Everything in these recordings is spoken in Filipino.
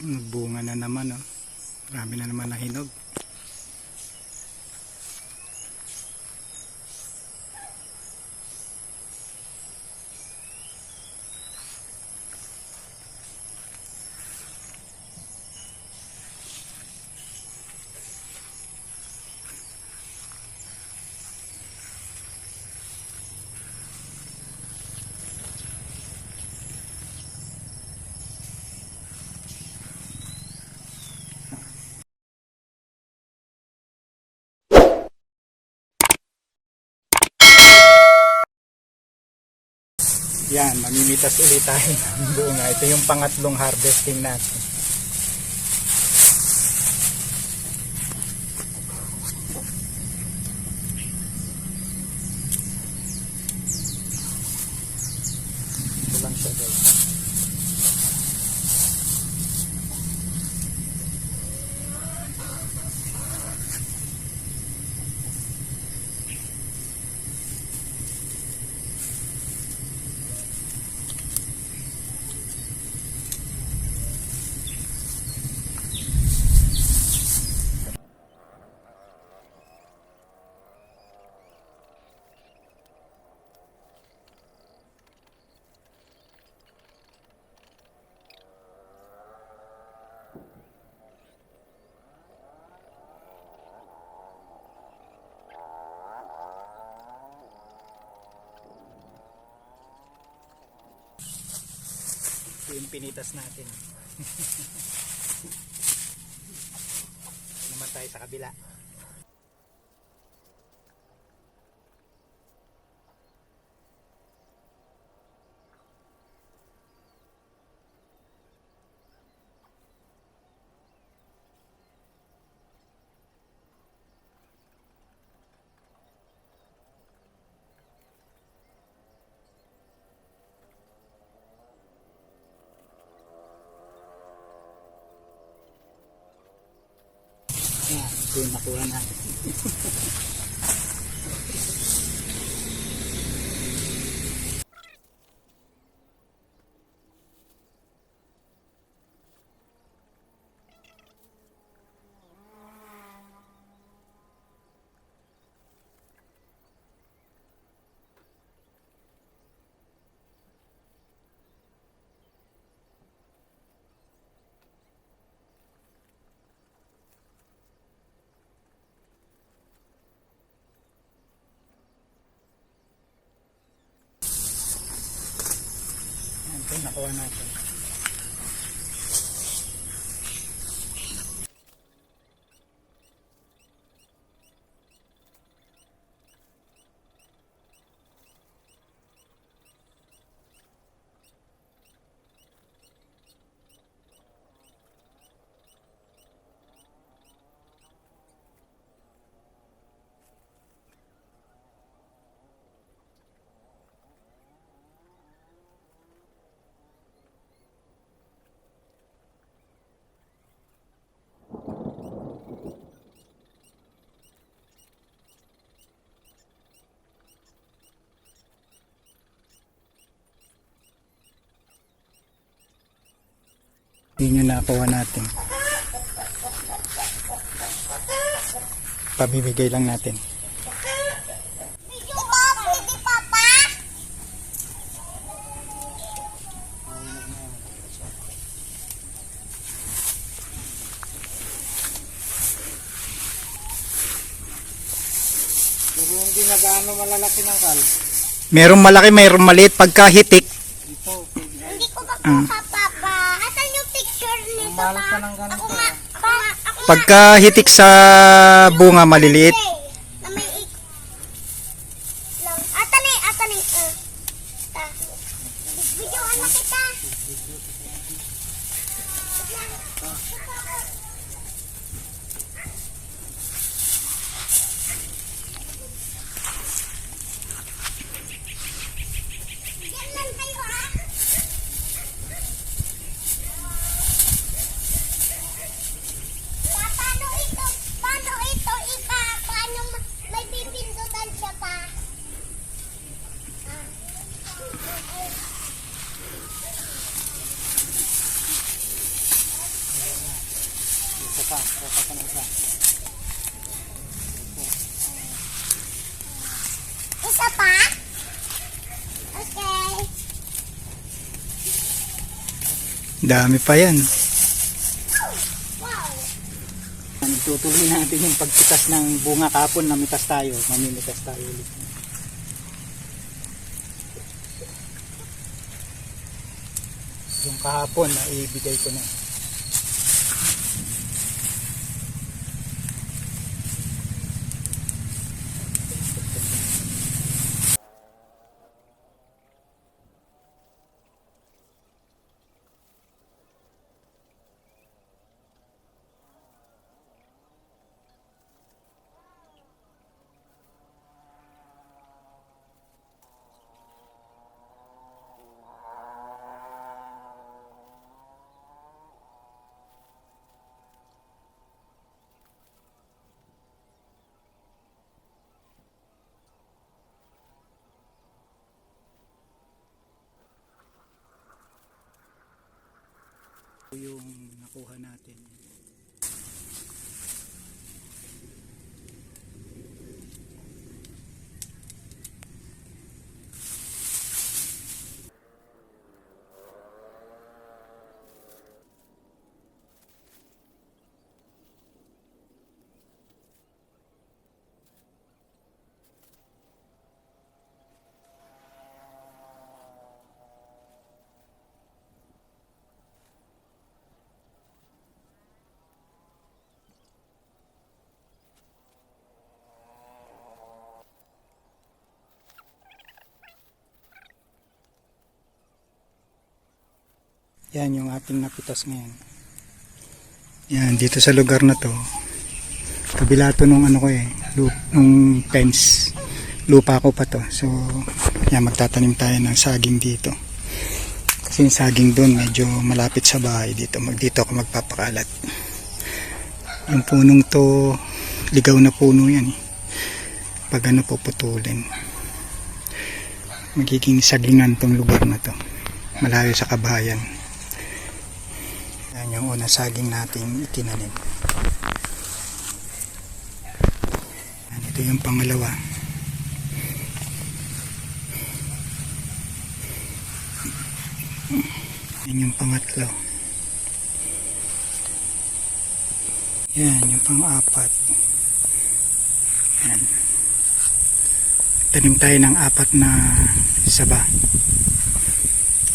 Bunga na naman, oh. Marami na naman nahinog. Yan, mamimitas ulit tayo ng bunga. Ito yung pangatlong harvesting natin. Ito lang siya guys. Ito yung natin. naman tayo sa kabila. Yan, ito yung nakuha natin. nakuha natin. Yun yung nakuha natin. Pabibigay lang natin. Hindi na gaano malalaki ng kal. Merong malaki, merong maliit. Pagka hitik, Ito, Hindi ko makuha papa. Pa? pa ng ganito. Ako nga, pagka hitik sa bunga maliliit. Atani, atani. Ta. Videohan na kita. Pa. Kuha ka ng isa. Isa pa? Okay. Dami pa yan. Wow. Tutuloy natin yung pagpitas ng bunga kapon na mitas tayo. Mamimitas tayo ulit. Yung kahapon na ibigay ko na. Yung nakuha natin. Yan yung ating napitas ngayon. Yan, dito sa lugar na to. Kabila to nung ano ko eh, loop, nung fence. Lupa ko pa to. So, yan, magtatanim tayo ng saging dito. Kasi yung saging doon medyo malapit sa bahay dito. Mag, dito ako magpapakalat. Yung punong to, ligaw na puno yan eh. Pag ano puputulin. Magiging sagingan tong lugar na to. Malayo sa kabayan. Yung unang saging nating itinanim. Yan, ito yung pangalawa. Yan yung pangatlo. Yan yung pang-apat. Yan. Tanim tayo ng apat na saba.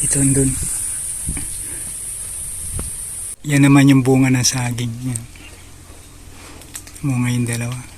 Ito dun. Yan naman yung bunga ng saging. Yan. Bunga yung dalawa.